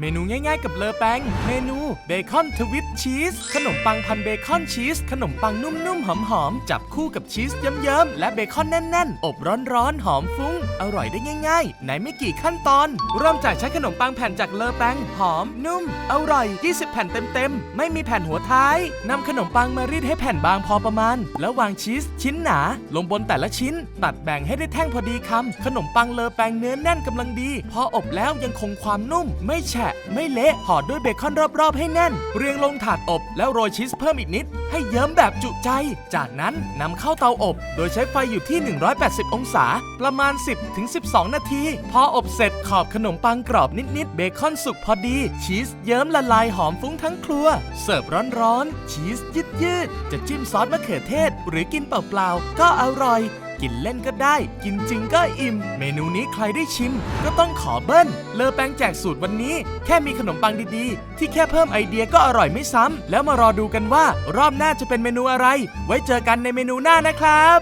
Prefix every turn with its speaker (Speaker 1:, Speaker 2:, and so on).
Speaker 1: เมนูง่ายๆกับเลอแปง เมนูเบคอนทวิตชีส ขนมปังพันเบคอนชีส ขนมปังนุ่มๆ หอมๆ จับคู่กับชีสเยิ้มๆ และเบคอนแน่นๆ อบร้อนๆ หอมฟุ้ง อร่อยได้ง่ายๆ ในไม่กี่ขั้นตอน เริ่มจากใช้ขนมปังแผ่นจากเลอแปง หอม นุ่ม อร่อย 20 แผ่นเต็มๆ ไม่มีแผ่นหัวท้ายนำขนมปังมารีดให้แผ่นบางพอประมาณ แล้ววางชีสชิ้นหนา ลงบนแต่ละชิ้น ตัดแบ่งให้ได้แท่งพอดีคำขนมปังเลอแปงเนื้อแน่นกำลังดี พออบแล้วยังคงความนุ่ม ไม่แฉะไม่เละห่อด้วยเบคอนรอบๆให้แน่น เรียงลงถาดอบแล้วโรยชีสเพิ่มอีกนิด ให้เยิ้มแบบจุใจ จากนั้นนำเข้าเตาอบ โดยใช้ไฟอยู่ที่ 180 องศา ประมาณ 10-12 นาที พออบเสร็จขอบขนมปังกรอบนิดๆเบคอนสุกพอดี ชีสเยิ้มละลายหอมฟุ้งทั้งครัว เสิร์ฟร้อนๆชีสยืดๆจะจิ้มซอสมะเขือเทศ หรือกินเปล่าๆก็อร่อย กินเล่นก็ได้ กินจริงก็อิ่ม เมนูนี้ใครได้ชิม ก็ต้องขอเบิ้ล เลอแปงแจกสูตรวันนี้ แค่มีขนมปังดีๆ ที่แค่เพิ่มไอเดียก็อร่อยไม่ซ้ำ แล้วมารอดูกันว่ารอบหน้าจะเป็นเมนูอะไร ไว้เจอกันในเมนูหน้านะครับ